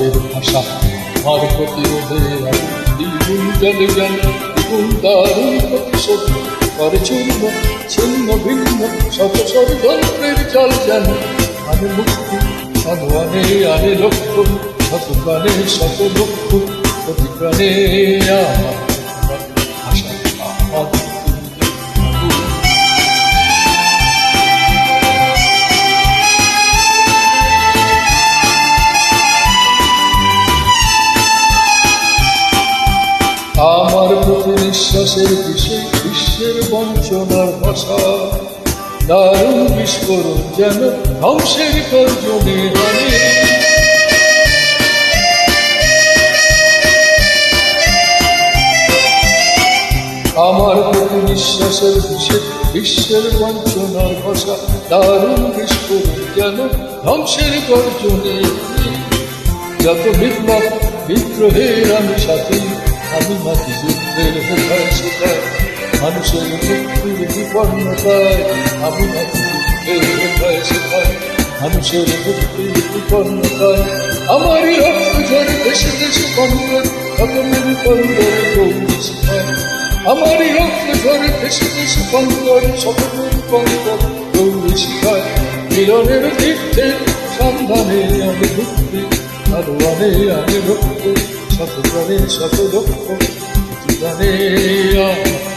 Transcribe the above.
ভাবের ভাষা আর প্রতিরোধে দ্বিগুণ জলে জ্ঞান দ্বিগুণ দারুণ প্রতিশোধ করে চূর্ণ ছিন্ন ভিন্ন শত ষড়যন্ত্রের জল জান আমি মুক্তি ভগবানে আমি লক্ষ্য শত প্রাণে শত লক্ষ্য প্রতি প্রাণে আমার প্রতি নিঃশ্বাসের বিষে, বিশ্বের বঞ্চনার ভাষা। দারুণ বিস্ফোরণ যেন ধ্বংসের গর্জনে হানে আমার প্রতি নিঃশ্বাসের বিষে, বিশ্বের বঞ্চনার ভাষা। দারুণ বিস্ফোরণ যেন ধ্বংসের গর্জনে যত বিপ্লব, বিদ্রোহের আমি সাথী, আমি মাটি যুদ্ধের হোকায় শেখায় মানুষের মুক্তির বিপন্নতায় আমি যুদ্ধের হোকায় শেখায় মানুষের মুক্তির বিপন্নতায় আমারই রক্ত ঝরে দেশে দেশে কন্দর সকলের কন্দর শেখায় আমারই রক্ত ঝরে দেশে সন্ধানে আমি ঘুরতে আরও আনে লক্ষ্য শত প্রাণে শত লক্ষ জীবনে আমার